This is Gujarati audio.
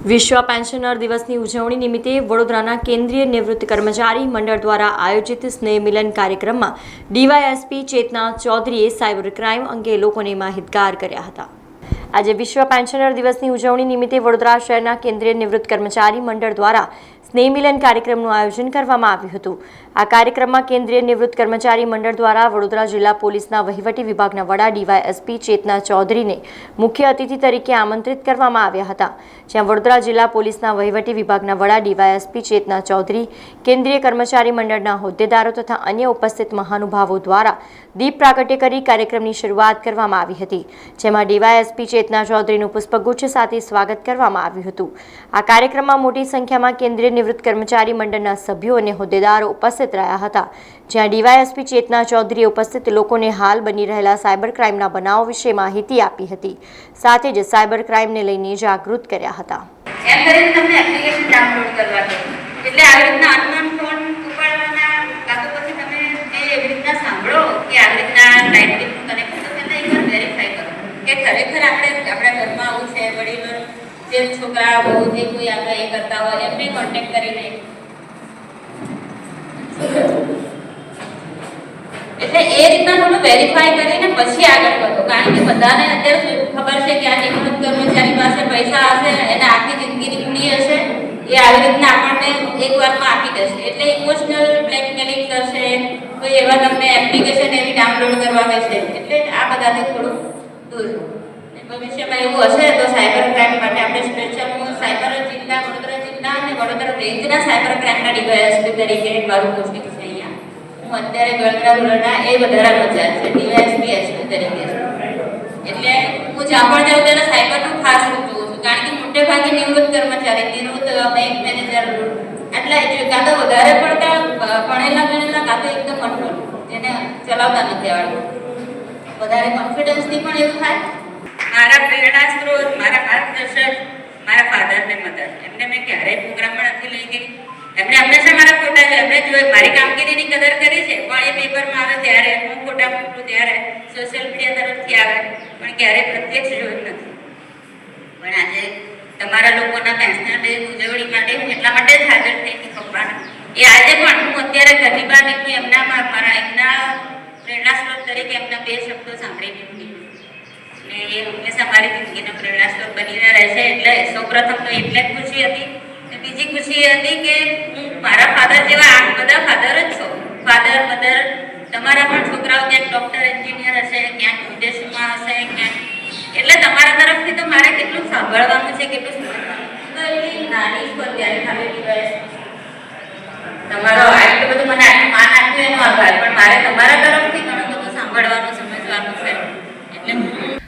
વિશ્વ પેન્શનર દિવસની ઉજવણી નિમિત્તે વડોદરાના કેન્દ્રીય નિવૃત્ત કર્મચારી મંડળ દ્વારા આયોજિત સ્નેહ મિલન કાર્યક્રમમાં ડીવાયએસપી ચેતના ચૌધરીએ સાયબર ક્રાઇમ અંગે લોકોને માહિતગાર કર્યા હતા. આજે વિશ્વ પેન્શનર દિવસની ઉજવણી નિમિત્તે વડોદરા શહેરના કેન્દ્રીય નિવૃત્ત કર્મચારી મંડળ દ્વારા સ્નેહ કાર્યક્રમનું આયોજન કરવામાં આવ્યું હતું. આ કાર્યક્રમમાં કેન્દ્રીય નિવૃત્ત કર્મચારી મંડળ દ્વારા વડોદરા જિલ્લા પોલીસના વહીવટી વિભાગના વડા ડીવાયએસપી ચેતના ચૌધરીને મુખ્ય અતિથિ તરીકે આમંત્રિત કરવામાં આવ્યા હતા. જ્યાં વડોદરા જિલ્લા પોલીસના વહીવટી વિભાગના વડા ડીવાયએસપી ચેતના ચૌધરી, કેન્દ્રીય કર્મચારી મંડળના હોદ્દેદારો તથા અન્ય ઉપસ્થિત મહાનુભાવો દ્વારા દીપ પ્રાગટ્ય કરી કાર્યક્રમની શરૂઆત કરવામાં આવી હતી. જેમાં ડીવાયએસપી ચેતના ચૌધરીનું પુષ્પગુચ્છ સાથે સ્વાગત કરવામાં આવ્યું હતું. આ કાર્યક્રમમાં મોટી સંખ્યામાં કેન્દ્રીય નિવૃત્ત કર્મચારી મંડળના સભ્યો અને હોદ્દેદારો ઉપસ્થિત રહ્યા હતા. જ્યાં ડીવાયએસપી ચેતના ચૌધરીએ ઉપસ્થિત લોકોને હાલ બની રહેલા સાયબર ક્રાઇમના બનાવો વિશે માહિતી આપી હતી. સાથે જ સાયબર ક્રાઇમને લઈને જાગૃત કર્યા હતા. એમ કરીને તમને એપ્લિકેશન ડાઉનલોડ કરવા એટલે આવી રીતના અનનોન ફોન ઉપાડવાના કાં તો પછી તમે જે એવી રીતના સાંભળો કે આવી રીતના લાઇટ બિલનું કનેક્શન તો પહેલાં એકવાર વેરીફાઈ કરો કે ખરેખર આપણે આપણા ઘરમાં આવું છે વડીલો જે છોકરા બહુ જે કોઈ આપણે એ કરતા હોય, એમને કોન્ટેક્ટ કરીને એટલે એ રીતના થોડું વેરીફાઈ કરીને પછી આગળ વધો. કારણ કે બધાને અત્યારે ખબર છે કે આ નિવૃત્ત કર્મચારી પાસે પૈસા હશે, એને આખી જિંદગીની પૂરી હશે, એ આવી રીતના આપણને એક વારમાં આપી દેશે. એટલે ઇમોશનલ બ્લેકમેલિંગ કરશે, કોઈ એવા તમને એપ્લિકેશન એવી ડાઉનલોડ કરવા કહેશે એટલે આ બધાથી થોડું દૂર ભવિષ્યમાં એવું હશે તો સાયબર ક્રાઇમ માટે આપણે સ્પેશિયલ હું સાયબર જિલ્લા વડોદરા જિલ્લા અને રેન્જના સાયબર ક્રાઇમના ડીવાયએસપી તરીકે મારું પોસ્ટિંગ છે અહીંયા. હું અત્યારે ગણતરા ધોરણના એ વધારાનો ચાર્જ છે ડીવાયએસપી એસપી તરીકે. એટલે હું જ્યાં પણ જાઉં ત્યારે સાયબરનું ખાસ જોઉં છું, કારણ કે મોટે ભાગે નિવૃત્ત કર્મચારી, નિવૃત્ત બેંક મેનેજર એટલા કાં તો વધારે પડતા ભણેલા ગણેલા કાં તો એકદમ અનપઢ જેને ચલાવતા નથી આવડતું. વધારે કોન્ફિડન્સથી પણ એવું થાય. મારા પ્રેરણા સ્ત્રોત મારા માર્ગદર્શક મારા ફાધર ને મધર એમને મેં ક્યારેય પ્રોગ્રામમાં નથી લઈ ગઈ એમને હંમેશા મારા જોઈ મારી કામગીરીની કદર કરી છે, પણ એ પેપરમાં આવે ત્યારે, હું ફોટા મૂકું ત્યારે સોશિયલ મીડિયા તરફથી આવે, પણ ક્યારેય પ્રત્યક્ષ જોયું નથી. પણ આજે તમારા લોકોના પેન્શનર ડે ઉજવણી માટે હું એટલા માટે જ હાજર થઈ હતી પપ્પાના. એ આજે પણ હું અત્યારે ગરીબા નીકળી એમના મારા એમના પ્રેરણા સ્ત્રોત તરીકે એમના બે શબ્દો સાંભળીને નીકળી ને એ હંમેશા મારી જિંદગીનો પ્રેરણા સ્ત્રોત બનીને રહેશે, એટલે સૌપ્રથમ તો એટલે જ ખુશી હતી બીજી ખુશી હતી કે મારા ફાધર જેવા આ બધા ફાધર જ છો. ફાધર મધર તમારા પણ છોકરાઓ ક્યાંક ડૉક્ટર એન્જિનિયર હશે ક્યાંક વિદેશમાં હશે ક્યાંક એટલે તમારા તરફથી તો મારે કેટલું સાંભળવાનું છે કેટલું એટલી નાની પર ત્યારે ખાલી દિવસ તમારો આટલું બધું મને આટલું માન આપ્યું એનો આભાર પણ મારે તમારા તરફથી ઘણું બધું સાંભળવાનું સમજવાનું છે એટલે હું